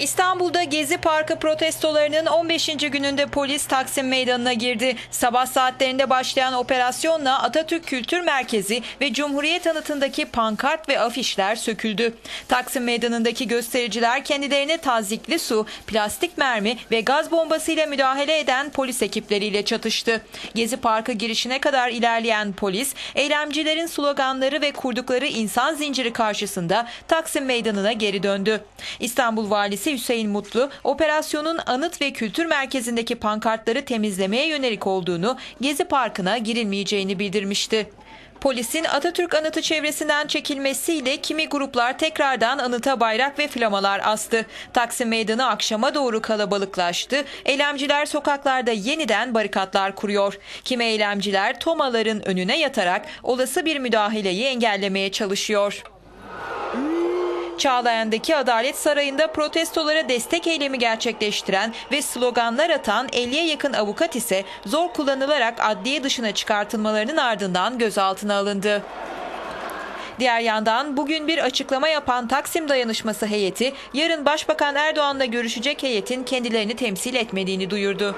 İstanbul'da Gezi Parkı protestolarının 15. gününde polis Taksim Meydanı'na girdi. Sabah saatlerinde başlayan operasyonla Atatürk Kültür Merkezi ve Cumhuriyet anıtındaki pankart ve afişler söküldü. Taksim Meydanı'ndaki göstericiler kendilerine tazikli su, plastik mermi ve gaz bombasıyla müdahale eden polis ekipleriyle çatıştı. Gezi Parkı girişine kadar ilerleyen polis, eylemcilerin sloganları ve kurdukları insan zinciri karşısında Taksim Meydanı'na geri döndü. İstanbul Valisi Hüseyin Mutlu, operasyonun anıt ve kültür merkezindeki pankartları temizlemeye yönelik olduğunu, Gezi Parkı'na girilmeyeceğini bildirmişti. Polisin Atatürk Anıtı çevresinden çekilmesiyle kimi gruplar tekrardan anıta bayrak ve flamalar astı. Taksim Meydanı akşama doğru kalabalıklaştı. Eylemciler sokaklarda yeniden barikatlar kuruyor. Kimi eylemciler tomaların önüne yatarak olası bir müdahaleyi engellemeye çalışıyor. Çağlayan'daki Adalet Sarayı'nda protestolara destek eylemi gerçekleştiren ve sloganlar atan 50'ye yakın avukat ise zor kullanılarak adliye dışına çıkartılmalarının ardından gözaltına alındı. Diğer yandan bugün bir açıklama yapan Taksim Dayanışması heyeti yarın Başbakan Erdoğan'la görüşecek heyetin kendilerini temsil etmediğini duyurdu.